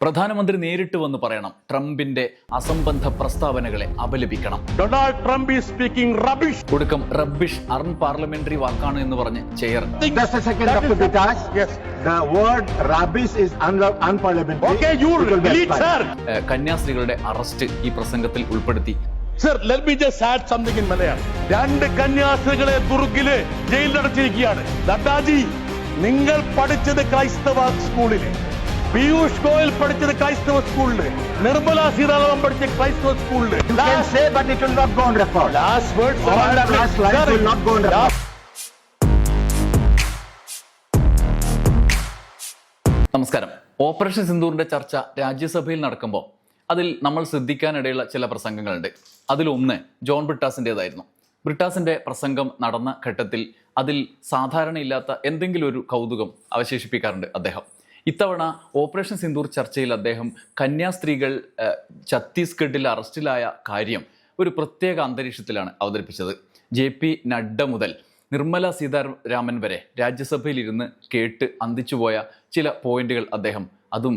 പ്രധാനമന്ത്രി നേരിട്ട് വന്ന് പറയണം ട്രംപിന്റെ അസംബന്ധ പ്രസ്താവനകളെ അപലപിക്കണം. Donald Trump is speaking rubbish ഒടുക്കം റബ്ബിഷ് അൺ പാർലമെന്ററി വാക്കാണ് എന്ന് പറഞ്ഞ് ചെയർ. ഏഹ്, കന്യാസ്ത്രീകളുടെ അറസ്റ്റ് ഈ പ്രസംഗത്തിൽ ഉൾപ്പെടുത്തി. Sir let me just something in Malayalam. രണ്ട് കന്യാസ്ത്രീകളെ ദുർഗിൽ ജയിലിൽ അടച്ചിരിക്കുകയാണ് നഡ്ഡാജി നിങ്ങൾ പഠിച്ചത് ക്രൈസ്തവ സ്കൂളിൽ. പീയൂഷ് ഗോയൽ പഠിച്ചത് ക്രൈസ്തവ സ്കൂളിൽ. നിർമ്മല സീതാരാമൻ പഠിച്ച ക്രൈസ്തവ സ്കൂളിൽ. നമസ്കാരം. ഓപ്പറേഷൻ സിന്ദൂറിന്റെ ചർച്ച രാജ്യസഭയിൽ നടക്കുമ്പോൾ അതിൽ നമ്മൾ ശ്രദ്ധിക്കാനിടയുള്ള ചില പ്രസംഗങ്ങളുണ്ട്. അതിലൊന്ന് ജോൺ ബ്രിട്ടാസിന്റെതായിരുന്നു ബ്രിട്ടാസിന്റെ പ്രസംഗം നടന്ന ഘട്ടത്തിൽ അതിൽ സാധാരണയില്ലാത്ത എന്തെങ്കിലും ഒരു കൗതുകം അവശേഷിപ്പിക്കാറുണ്ട് അദ്ദേഹം. ഇത്തവണ ഓപ്പറേഷൻ സിന്ദൂർ ചർച്ചയിൽ അദ്ദേഹം കന്യാസ്ത്രീകൾ ഛത്തീസ്ഗഡിൽ അറസ്റ്റിലായ കാര്യം ഒരു പ്രത്യേക അന്തരീക്ഷത്തിലാണ് അവതരിപ്പിച്ചത്. ജെ പി നഡ്ഡ മുതൽ നിർമ്മല സീതാരാമൻ വരെ രാജ്യസഭയിൽ ഇരുന്ന് കേട്ട് അന്തിച്ചുപോയ ചില പോയിന്റുകൾ അദ്ദേഹം അതും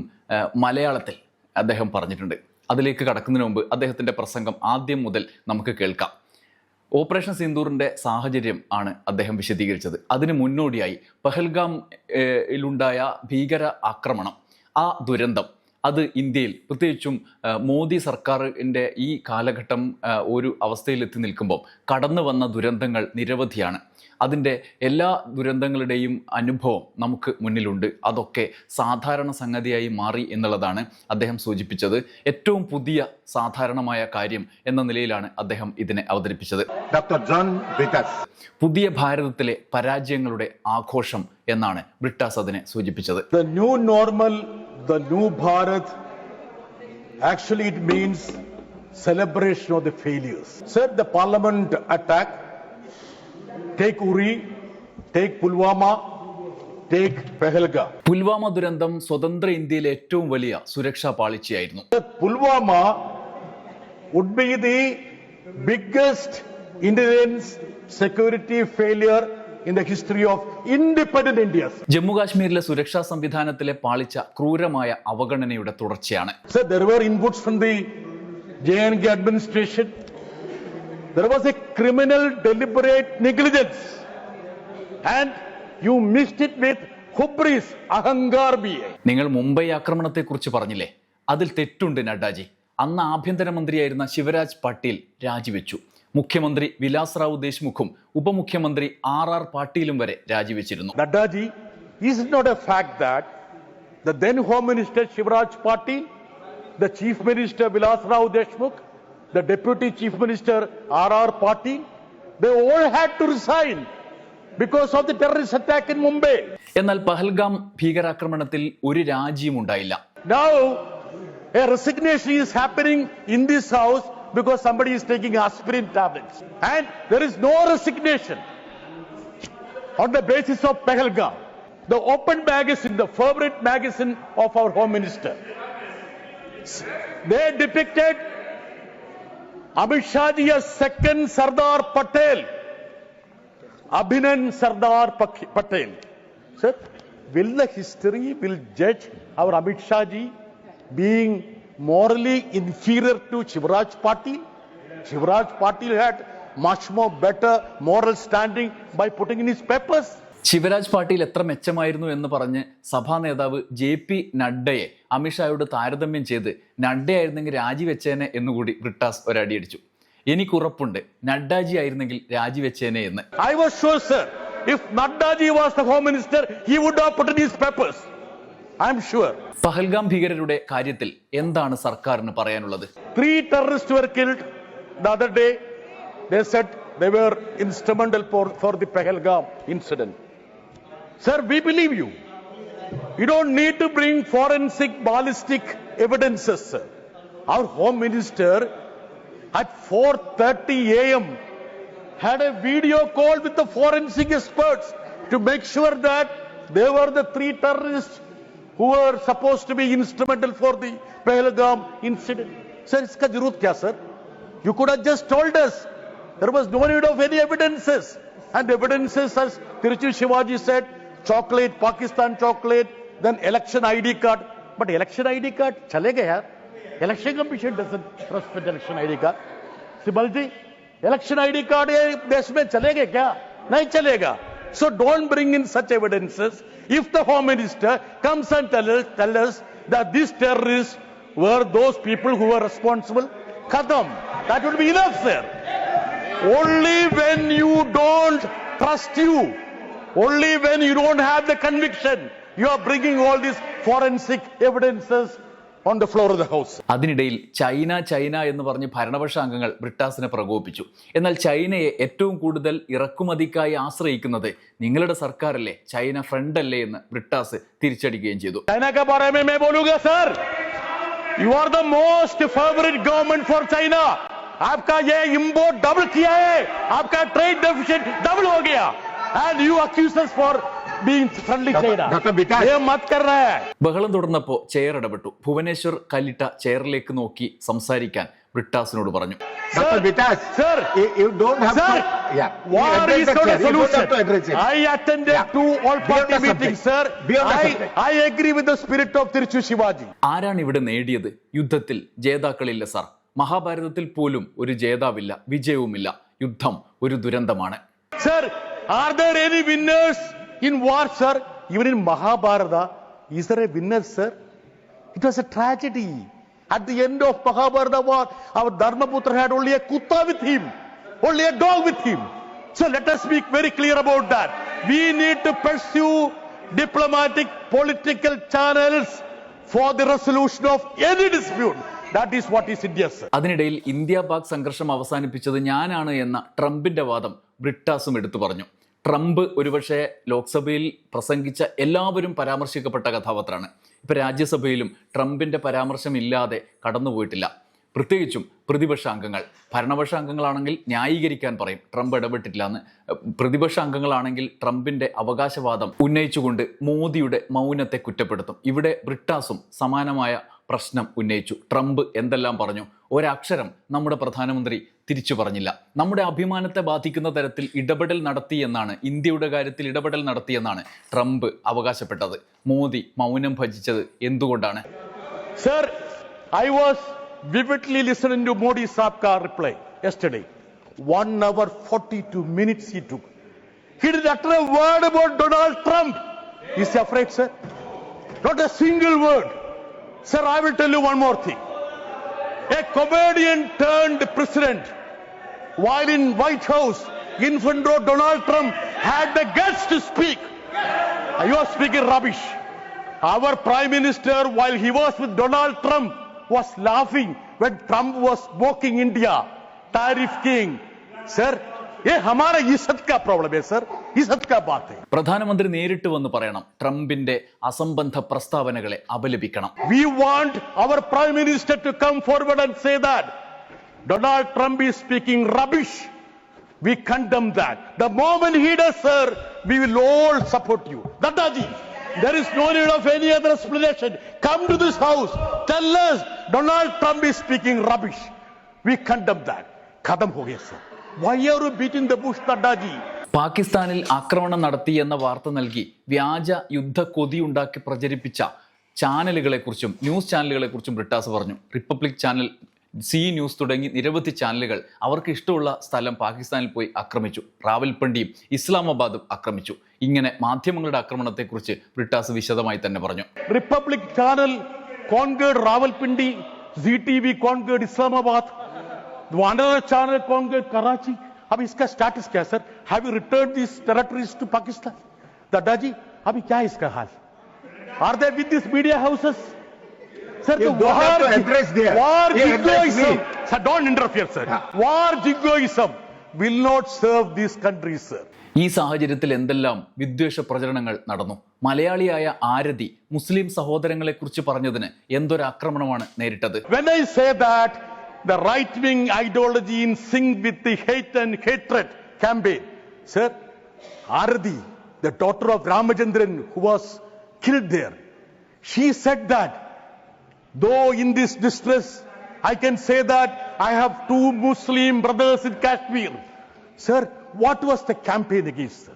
മലയാളത്തിൽ അദ്ദേഹം പറഞ്ഞിട്ടുണ്ട്. അതിലേക്ക് കടക്കുന്നതിന് മുമ്പ് അദ്ദേഹത്തിന്റെ പ്രസംഗം ആദ്യം മുതൽ നമുക്ക് കേൾക്കാം. ഓപ്പറേഷൻ സിന്ദൂറിന്റെ സാഹചര്യം ആണ് അദ്ദേഹം വിശദീകരിച്ചത്. അതിന് മുന്നോടിയായി പഹൽഗാം ഏഹ്, ഭീകര ആക്രമണം ആ ദുരന്തം. അത് ഇന്ത്യയിൽ. പ്രത്യേകിച്ചും മോദി സർക്കാരിന്റെ ഈ കാലഘട്ടം ഒരു അവസ്ഥയിലെത്തി നിൽക്കുമ്പോൾ കടന്നു വന്ന ദുരന്തങ്ങൾ നിരവധിയാണ്. അതിന്റെ എല്ലാ ദുരന്തങ്ങളുടെയും അനുഭവം നമുക്ക് മുന്നിലുണ്ട്. അതൊക്കെ സാധാരണ സംഗതിയായി മാറി എന്നുള്ളതാണ് അദ്ദേഹം സൂചിപ്പിച്ചത്. ഏറ്റവും പുതിയ സാധാരണമായ കാര്യം എന്ന നിലയിലാണ് അദ്ദേഹം ഇതിനെ അവതരിപ്പിച്ചത്. ഡോക്ടർ ജോൺ ബ്രിട്ടസ് പുതിയ ഭാരതത്തിലെ പരാജയങ്ങളുടെ ആഘോഷം എന്നാണ് ബ്രിട്ടാസ് അതിനെ സൂചിപ്പിച്ചത്. New normal the new Bharat, actually it means celebration of the failures. Said the parliament attack, take Uri, take Pulwama. Pulwama ദുരന്തം സ്വതന്ത്ര ഇന്ത്യയിലെ ഏറ്റവും വലിയ സുരക്ഷാ പാളിച്ചയായിരുന്നു Pulwama would be the biggest Indian security failure in the history of independent India. Jammu കാശ്മീരിലെ സുരക്ഷാ സംവിധാനത്തിലെ പാളിച്ച ക്രൂരമായ അവഗണനയുടെ തുടർച്ചയാണ് there were inputs from the JNK administration. There was a criminal deliberate negligence. And you mixed it with hubris, ahangar bhi നിങ്ങൾ മുംബൈ ആക്രമണത്തെക്കുറിച്ച് പറഞ്ഞില്ലേ അതിൽ തെറ്റുണ്ട് നഡ്ഡാജി അന്ന് ആഭ്യന്തരമന്ത്രിയായിരുന്ന ശിവരാജ് പാട്ടീൽ രാജിവെച്ചു മുഖ്യമന്ത്രി വിലാസ് റാവു ദേശ്മുഖും ഉപമുഖ്യമന്ത്രി ആർ ആർ പാട്ടീലും വരെ രാജിവെച്ചിരുന്നു. Naddaji is not a fact then home minister Shivraj Patil the chief minister Vilas Rao the deputy chief minister R R Patil all had to resign because of the terrorist attack in Mumbai എന്നാൽ പഹൽഗാം ഭീകരാക്രമണത്തിൽ ഒരു രാജ്യവും ഉണ്ടായില്ല now a resignation is happening in this house because somebody is taking aspirin tablets. And there is no resignation on the basis of Pahalgam. The open magazine, the favorite magazine of our Home Minister, they depicted Amit Shahji as second Sardar Patel. Abhinan Sardar Patel. Sir, will the history will judge our Amit Shah ji being morally inferior to Shivraj Patil? Shivraj Patil had much more better moral standing by putting in his papers. Shivraj Patil എത്ര മെച്ചമായിരുന്നു എന്ന് പറഞ്ഞ് സഭാ നേതാവ് J P നഡ്ഡയെ അമിത്ഷായോട് താരതമ്യം ചെയ്ത് നഡ്ഡയായിരുന്നെങ്കിൽ രാജിവെച്ചേനെ എന്നുകൂടി ബ്രിട്ടാസ് ഒരടിയടിച്ചു എനിക്കുറപ്പുണ്ട് നഡ്ഡാജി ആയിരുന്നെങ്കിൽ രാജിവെച്ചേനെ എന്ന് I was sure, sir, if Nadda ji was the Home Minister, he would have put in his Pahalgam ഭീകരരുടെ കാര്യത്തിൽ എന്താണ് സർക്കാരിന് പറയാനുള്ളത്? Three terrorist they instrumental for the Pahalgam incident sir we believe you you don't need to bring forensic ballistic evidences our home minister at four thirty A M had a video call with forensic experts to make sure that they were the three who were supposed to be instrumental for the Pahalgam incident. Sir, iska jarut kya, sir? You could have just told us. There was no need of any evidences. And evidences, as Tiruchi Shivaji said, chocolate, Pakistan chocolate, then election ID card. But election ID card chalega yaar. Election Commission doesn't respect election ID card. Sibal ji election ID card ये देश में चलेगा क्या नहीं चलेगा so don't bring in such evidences. If the Home Minister comes and tell us, tell us that these terrorists were those people who were responsible, khatam. That would be enough, sir. Only when you don't trust you, only when you don't have the conviction, you are bringing all these forensic evidences, on the floor of the house അതിനിടയിൽ China China എന്ന് പറഞ്ഞ് ഭരണപക്ഷ അംഗങ്ങൾ ബ്രിട്ടാസിനെ പ്രകോപിപ്പിച്ചു എന്നാൽ ചൈനയെ ഏറ്റവും കൂടുതൽ ഇറക്കുമതിക്കായി ആശ്രയിക്കുന്നത് നിങ്ങളുടെ സർക്കാരല്ലേ ചൈന ഫ്രണ്ട് അല്ലേ എന്ന് ബ്രിട്ടാസ് തിരിച്ചടിക്കുകയും ചെയ്തു चाइना के बारे में मैं बोलूंगा sir you are the most favourite government for China आपका ये इंपोर्ट डबल किया है आपका ट्रेड डेफिशिएंट डबल हो गया and you accuse us for ബഹളം തുടർന്നപ്പോ ചെയർ ഇടപെട്ടു. ഭുവനേശ്വർ കല്ലിട്ട ചെയറിലേക്ക് നോക്കി സംസാരിക്കാൻ ബ്രിട്ടാസിനോട് പറഞ്ഞു. ആരാണ് ഇവിടെ നേടിയത്? യുദ്ധത്തിൽ ജേതാക്കളില്ല സാർ മഹാഭാരതത്തിൽ പോലും ഒരു ജേതാവില്ല വിജയവുമില്ല. യുദ്ധം ഒരു ദുരന്തമാണ്. Sir are there any winners in war, sir? Even in Mahabharata, is there a winner, sir? It was a tragedy. At the end of Mahabharata war, our Dharmaputra had only a kutta with him, only a dog with him. So let us be very clear about that. We need to pursue diplomatic, political channels for the resolution of any dispute. Is what is India, sir. അതിനിടയിൽ India Pak സംഘർഷം അവസാനിപ്പിച്ചത് ഞാനാണ് എന്ന ട്രംപിന്റെ വാദം ബ്രിട്ടാസും എടുത്തു പറഞ്ഞു Trump ഒരുപക്ഷെ ലോക്സഭയിൽ പ്രസംഗിച്ച എല്ലാവരും പരാമർശിക്കപ്പെട്ട കഥാപാത്രമാണ്. ഇപ്പം രാജ്യസഭയിലും ട്രംപിന്റെ പരാമർശമില്ലാതെ കടന്നുപോയിട്ടില്ല. പ്രത്യേകിച്ചും പ്രതിപക്ഷ അംഗങ്ങൾ ഭരണപക്ഷ അംഗങ്ങളാണെങ്കിൽ ന്യായീകരിക്കാൻ പറയും. ട്രംപ് ഇടപെട്ടിട്ടില്ല എന്ന്. പ്രതിപക്ഷ അംഗങ്ങളാണെങ്കിൽ ട്രംപിന്റെ അവകാശവാദം ഉന്നയിച്ചുകൊണ്ട് മോദിയുടെ മൗനത്തെ കുറ്റപ്പെടുത്തും. ഇവിടെ ബ്രിട്ടാസും സമാനമായ പ്രശ്നം ഉന്നയിച്ചു ട്രംപ് എന്തെല്ലാം പറഞ്ഞു ഒരക്ഷരം നമ്മുടെ പ്രധാനമന്ത്രി തിരിച്ചു പറഞ്ഞില്ല നമ്മുടെ അഭിമാനത്തെ ബാധിക്കുന്ന തരത്തിൽ ഇടപെടൽ നടത്തി എന്നാണ് ഇന്ത്യയുടെ കാര്യത്തിൽ ഇടപെടൽ നടത്തിയെന്നാണ് ട്രംപ് അവകാശപ്പെട്ടത് മോദി മൗനം ഭജിച്ചത് എന്തുകൊണ്ടാണ് sir I was vividly listening to Modi Saab reply yesterday. One hour 42 minutes he took. He didn't utter a word about Donald Trump. Is he afraid, sir? Not a. Sir, I will tell you one more thing. A comedian turned president while in White House in front of Donald Trump had the guts to speak. You are speaking rubbish. Our Prime Minister, while he was with Donald Trump, was laughing when Trump was mocking India. Tariff king. Sir, പ്രധാനമന്ത്രി നേരിട്ട് വന്ന് പറയണം ട്രംപിന്റെ അസംബന്ധ പ്രസ്താവനകളെ അപലപിക്കണം we want our prime minister to come forward and say that Donald Trump is speaking rubbish we condemn that the moment he does sir we will all support you ദട്ടാജി There is no need of any other explanation. Come to this house. Tell us Donald Trump is speaking rubbish. We condemn that. Khadam ho gaya, sir. Dadaji? പാകിസ്ഥാനിൽ ആക്രമണം നടത്തി എന്ന വാർത്ത നൽകി. വ്യാജ യുദ്ധ കൊതിയുണ്ടാക്കി പ്രചരിപ്പിച്ച ചാനലുകളെ കുറിച്ചും ന്യൂസ് ചാനലുകളെ കുറിച്ചും ബ്രിട്ടാസ് പറഞ്ഞു. റിപ്പബ്ലിക് ചാനൽ സി ന്യൂസ് തുടങ്ങി നിരവധി ചാനലുകൾ അവർക്ക് ഇഷ്ടമുള്ള സ്ഥലം പാകിസ്ഥാനിൽ പോയി ആക്രമിച്ചു. റാവൽപണ്ടിയും ഇസ്ലാമാബാദും ആക്രമിച്ചു. ഇങ്ങനെ മാധ്യമങ്ങളുടെ ആക്രമണത്തെക്കുറിച്ച് ബ്രിട്ടാസ് വിശദമായി തന്നെ പറഞ്ഞു. Republic channel conquered Rawalpindi C T V conquered conquered Islamabad, another channel conquered Karachi. अब इसका स्टेटस क्या है sir have you return this territories to Pakistan दादा जी अभी क्या है इसका हाल are they with this media houses sir You don't have to address there. war You address jingoism me. sir don't interfere sir Yeah. war jingoism will not serve these countries sir ഈ സാഹചര്യത്തിൽ എന്തെല്ലാം വിദ്വേഷ പ്രചരണങ്ങൾ നടന്നു മലയാളിയായ ആരതി മുസ്ലിം സഹോദരങ്ങളെക്കുറിച്ച് പറഞ്ഞതിന് എന്തൊരാക്രമണമാണ് നേരിട്ടത് When I say that the right wing ideology in sync with the hate and hatred campaign, sir, Aradi, the daughter of Ramachandran who was killed there, she said that though in this distress, I can say that I have two Muslim brothers in Kashmir. Sir, what was the campaign against, sir?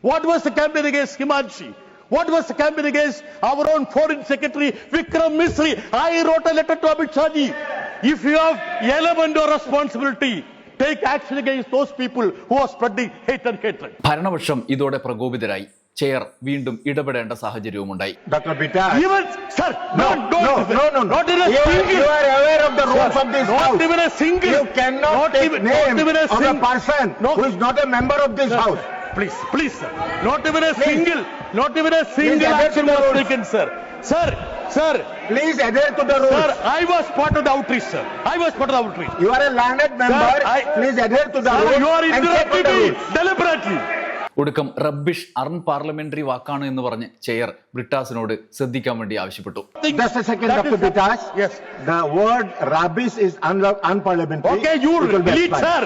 What was the campaign against Himanshi? What was the campaign against our own foreign secretary Vikram Misri? I wrote a letter to Amit Shaji. If you have element or responsibility, take action against those people who are spreading hate and hatred. ഭരണപക്ഷം ഇതോടെ പ്രകോപിതരായി chair വീണ്ടും ഇടപെടേണ്ട സാഹചര്യവുമുണ്ടായി Dr. Vitas. Even, sir, No, don't, no, no, no, no. not in a You are, single, you are aware of the rules of this not house. even a single, You cannot not take even, name not even a of a sing- person No. who is not a member of this Sir, house. Please, please, sir. Not even a Please. single, not even a single adhere action to the was rules. taken, sir. Sir, sir, Please adhere to the rules. sir, I was part of the outreach, sir. I was part of the outreach. You are a landed member. Sir, I- Please adhere to the Sir, rules you are interrupting me deliberately. ഒടുക്കം rubbish unparliamentary വാക്കാണ് എന്ന് പറഞ്ഞ് chair ബ്രിട്ടാസിനോട് ശ്രദ്ധിക്കാൻ വേണ്ടി ആവശ്യപ്പെട്ടു. The word rubbish is unparliamentary. Okay, you It delete, sir.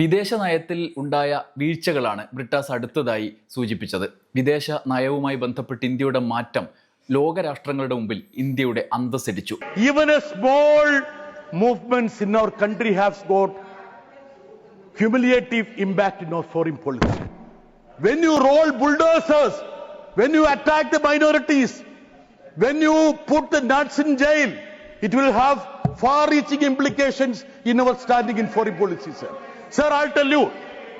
വിദേശ നയത്തിൽ ഉണ്ടായ വീഴ്ചകളാണ് ബ്രിട്ടാസ് അടുത്തതായി സൂചിപ്പിച്ചത് വിദേശ നയവുമായി ബന്ധപ്പെട്ട് ഇന്ത്യയുടെ മാറ്റം ലോകരാഷ്ട്രങ്ങളുടെ മുമ്പിൽ ഇന്ത്യയുടെ അന്തസ്സരിച്ചു Even a small movements in our country have got humiliative impact in our foreign policy. When you roll bulldozers, when you attack the minorities, when you put the nuts in jail, it will have far-reaching implications in our standing in foreign policy, sir. Sir, I'll tell you,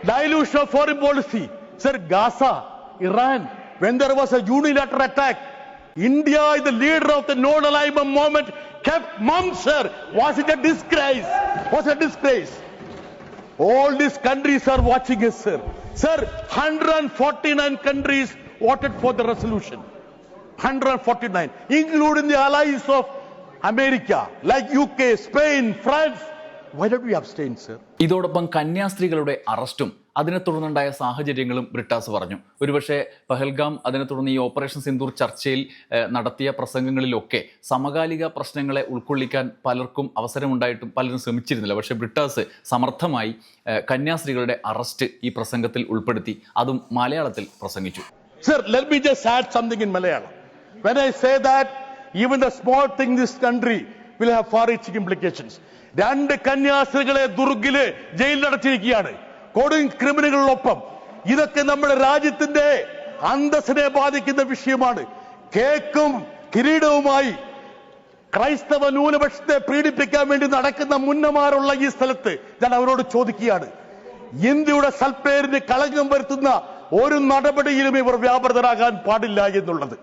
dilution of foreign policy. Sir, Gaza, Iran, when there was a unilateral attack, India, the leader of the non-alignment movement, kept mum, sir. Was it a disgrace? Was a disgrace? All these countries are watching us, sir. Sir, 149 countries voted for the resolution. 149, including the allies of America, like U K Spain France? ഇതോടൊപ്പം കന്യാസ്ത്രീകളുടെ അറസ്റ്റും അതിനെ തുടർന്നുണ്ടായ സാഹചര്യങ്ങളും ബ്രിട്ടാസ് പറഞ്ഞു. ഒരുപക്ഷെ പഹൽഗാം അതിനെ തുടർന്ന് ഈ ഓപ്പറേഷൻ സിന്ദൂർ ചർച്ചയിൽ നടത്തിയ പ്രസംഗങ്ങളിലൊക്കെ സമകാലിക പ്രശ്നങ്ങളെ ഉൾക്കൊള്ളിക്കാൻ പലർക്കും അവസരമുണ്ടായിട്ടും പലരും ശ്രമിച്ചിരുന്നില്ല. പക്ഷേ ബ്രിട്ടാസ് സമർത്ഥമായി കന്യാസ്ത്രീകളുടെ അറസ്റ്റ് ഈ പ്രസംഗത്തിൽ ഉൾപ്പെടുത്തി. അതും മലയാളത്തിൽ പ്രസംഗിച്ചു. Sir let me just add something in Malayalam when I say that, even the small thing this country will have far reaching implications. രണ്ട് കന്യാസ്ത്രീകളെ ദുർഗിൽ ജയിലിലടച്ചിരിക്കുകയാണ് കൊടും ക്രിമിനലുകളൊപ്പം ഇതൊക്കെ നമ്മുടെ രാജ്യത്തിന്റെ അന്തസ്സിനെ ബാധിക്കുന്ന വിഷയമാണ്. കേക്കും കിരീടവുമായി ക്രൈസ്തവ ന്യൂനപക്ഷത്തെ പീഡിപ്പിക്കാൻ വേണ്ടി നടക്കുന്ന മുന്നമാരുള്ള ഈ സ്ഥലത്ത് ഞാൻ അവരോട് ചോദിക്കുകയാണ്. ഇന്ത്യയുടെ സൽപ്പേരിന് കളങ്കം വരുത്തുന്ന ഒരു നടപടിയിലും ഇവർ വ്യാപൃതരാകാൻ പാടില്ല എന്നുള്ളത്.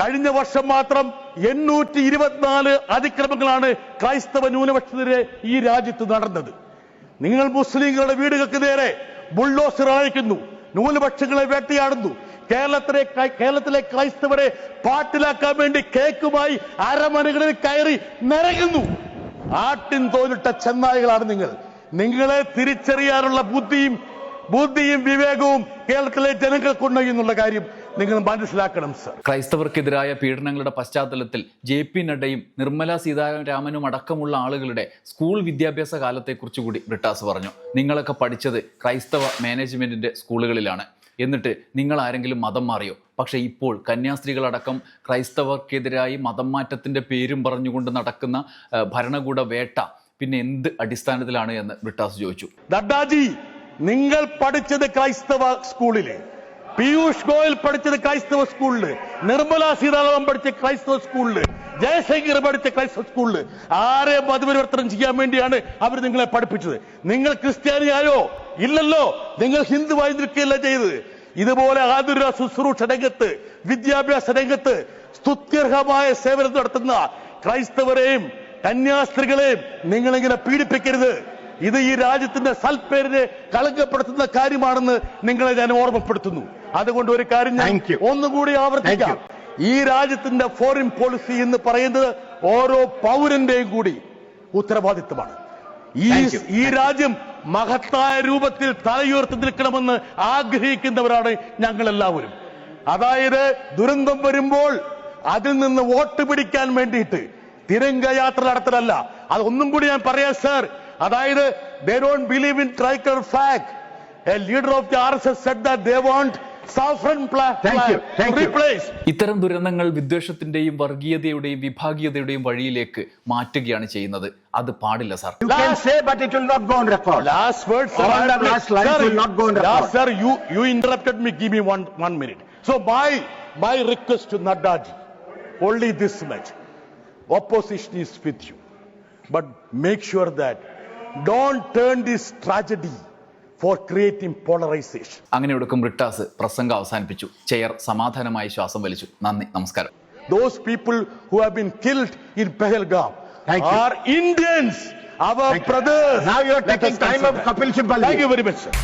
കഴിഞ്ഞ വർഷം മാത്രം എണ്ണൂറ്റി ഇരുപത്തിനാല് അതിക്രമങ്ങളാണ് ക്രൈസ്തവ ന്യൂനപക്ഷത്തിനെതിരെ ഈ രാജ്യത്ത് നടന്നത്. നിങ്ങൾ മുസ്ലിങ്ങളുടെ വീടുകൾക്ക് നേരെ ബുൾഡോസർ അയക്കുന്നു ന്യൂനപക്ഷങ്ങളെ വേട്ടയാടുന്നു. കേരളത്തിലെ കേരളത്തിലെ ക്രൈസ്തവരെ പാട്ടിലാക്കാൻ വേണ്ടി കേക്കുമായി അരമനകളിൽ കയറി നിരങ്ങുന്നു ആട്ടിൻ തോലിട്ട ചെന്നായികളാണ് നിങ്ങൾ. നിങ്ങളെ തിരിച്ചറിയാനുള്ള ബുദ്ധിയും ബുദ്ധിയും വിവേകവും കേരളത്തിലെ ജനങ്ങൾക്കുണ്ടെന്നുള്ള കാര്യം നിങ്ങൾ മനസ്സിലാക്കണം സർ ക്രൈസ്തവർക്കെതിരായ പീഡനങ്ങളുടെ പശ്ചാത്തലത്തിൽ ജെ പി നഡ്ഡയും നിർമ്മല സീതാരാമനും അടക്കമുള്ള ആളുകളുടെ സ്കൂൾ വിദ്യാഭ്യാസ കാലത്തെക്കുറിച്ച് കൂടി ബ്രിട്ടാസ് പറഞ്ഞു. നിങ്ങളൊക്കെ പഠിച്ചത് ക്രൈസ്തവ മാനേജ്മെന്റിന്റെ സ്കൂളുകളിലാണ്. എന്നിട്ട് നിങ്ങൾ ആരെങ്കിലും മതം മാറിയോ? പക്ഷേ ഇപ്പോൾ കന്യാസ്ത്രീകളടക്കം ക്രൈസ്തവർക്കെതിരായി മതം മാറ്റത്തിന്റെ പേരും പറഞ്ഞുകൊണ്ട് നടക്കുന്ന ഭരണകൂട വേട്ട പിന്നെ എന്ത് അടിസ്ഥാനത്തിലാണ് എന്ന് ബ്രിട്ടാസ് ചോദിച്ചു. നഡ്ഡാജി നിങ്ങൾ പഠിച്ചത് ക്രൈസ്തവ സ്കൂളിൽ പീയൂഷ് ഗോയൽ പഠിച്ചത് ക്രൈസ്തവ സ്കൂളിൽ. നിർമ്മല സീതാരാമൻ പഠിച്ച ക്രൈസ്തവ സ്കൂളിൽ. ജയശങ്കർ പഠിച്ച ക്രൈസ്തവ സ്കൂളിൽ. ആരെ മതപരിവർത്തനം ചെയ്യാൻ വേണ്ടിയാണ് അവർ നിങ്ങളെ പഠിപ്പിച്ചത്? നിങ്ങൾ ക്രിസ്ത്യാനിയായോ? ഇല്ലല്ലോ. നിങ്ങൾ ഹിന്ദുവായി നിൽക്കുകയല്ല ചെയ്തത്. ഇതുപോലെ ആതുര ശുശ്രൂഷ രംഗത്ത് വിദ്യാഭ്യാസ രംഗത്ത് സ്തുത്യർഹമായ സേവനം നടത്തുന്ന ക്രൈസ്തവരെയും കന്യാസ്ത്രീകളെയും നിങ്ങളിങ്ങനെ പീഡിപ്പിക്കരുത്. ഇത് ഈ രാജ്യത്തിന്റെ സൽപ്പേരിനെ കളങ്കപ്പെടുത്തുന്ന കാര്യമാണെന്ന് നിങ്ങളെ ഞാൻ ഓർമ്മപ്പെടുത്തുന്നു. അതുകൊണ്ട് ഒരു കാര്യം ഞാൻ ഒന്നുകൂടി ആവർത്തിക്കാം. ഈ രാജ്യത്തിന്റെ ഫോറിൻ പോളിസി എന്ന് പറയുന്നത് ഓരോ പൗരന്റെയും കൂടി ഉത്തരവാദിത്വമാണ്. ഈ ഈ രാജ്യം മഹത്തായ രൂപത്തിൽ തലയുയർത്തി നിൽക്കണമെന്ന് ആഗ്രഹിക്കുന്നവരാണ് ഞങ്ങൾ എല്ലാവരും അതായത് ദുരന്തം വരുമ്പോൾ അതിൽ നിന്ന് വോട്ട് പിടിക്കാൻ വേണ്ടിയിട്ട് തിരങ്ക യാത്ര നടത്തലല്ല. അത് ഒന്നും കൂടി ഞാൻ പറയാം സർ അതായത് they don't believe in tricolour flag a leader of the R S S said that they want ഇത്തരം ദുരന്തങ്ങൾ വിദ്വേഷത്തിന്റെയും വർഗീയതയുടെയും വിഭാഗീയതയുടെയും വഴിയിലേക്ക് മാറ്റുകയാണ് ചെയ്യുന്നത്. അത് പാടില്ല sir. Opposition don't turn this tragedy for creating polarization. അങ്ങനെ ഒടുക്കും ബ്രിട്ടാസ് പ്രസംഗം അവസാനിപ്പിച്ചു ചെയർ സമാധാനമായി ശ്വാസം വലിച്ചു നന്ദി നമസ്കാരം Those people who have been killed in you. are Indians, our Thank you. brothers. Now you are Let taking time of. Kapil Sibal. Thank you very much, sir.